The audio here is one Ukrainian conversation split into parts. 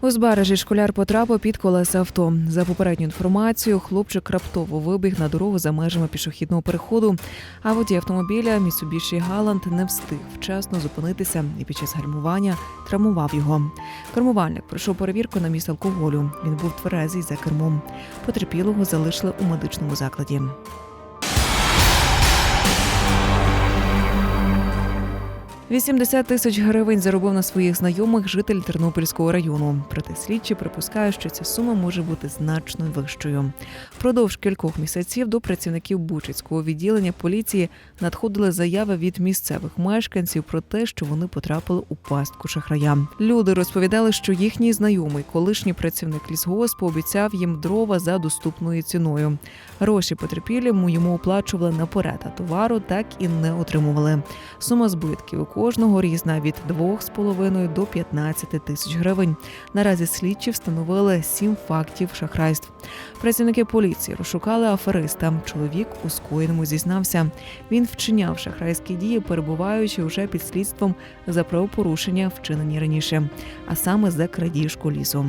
узбережжі школяр потрапив під колеса авто. За попередньою інформацією, хлопчик раптово вибіг на дорогу за межами пішохідного переходу. А водій автомобіля Mitsubishi Галант не встиг вчасно зупинитися і під час гальмування травмував його. Кермувальник пройшов перевірку на місць алкоголю. Він був тверезий за кермом. Потерпілого залишили у медичному закладі. «80 тисяч гривень заробив на своїх знайомих житель Тернопільського району. Проте слідчі припускають, що ця сума може бути значно вищою. Впродовж кількох місяців до працівників Бучицького відділення поліції надходили заяви від місцевих мешканців про те, що вони потрапили у пастку шахрая. Люди розповідали, що їхній знайомий, колишній працівник лісгоспу, обіцяв їм дрова за доступною ціною. Гроші потерпілі йому оплачували наперед, а товару так і не отримували. Сума збитків у кожного різна від 2,5 до 15 тисяч гривень. Наразі слідчі встановили сім фактів шахрайств. Працівники поліції розшукали афериста. Чоловік у скоєному зізнався. Він вчиняв шахрайські дії, перебуваючи вже під слідством за правопорушення, вчинені раніше, а саме за крадіжку лісу.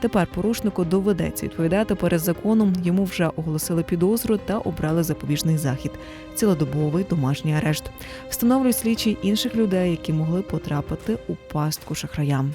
Тепер порушнику доведеться відповідати перед законом. Йому вже оголосили підозру та обрали запобіжний захід цілодобовий домашній арешт. Встановлюють слідчі інших людей, які могли потрапити у пастку шахраям.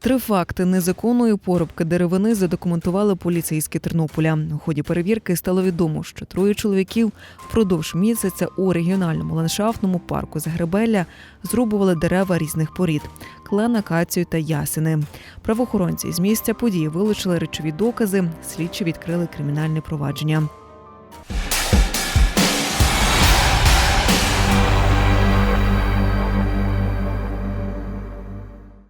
Три факти незаконної порубки деревини задокументували поліцейські Тернополя. У ході перевірки стало відомо, що троє чоловіків впродовж місяця у регіональному ландшафтному парку Загребелля зрубували дерева різних порід клен, акацію та ясени. Правоохоронці з місця події вилучили речові докази. Слідчі відкрили кримінальне провадження.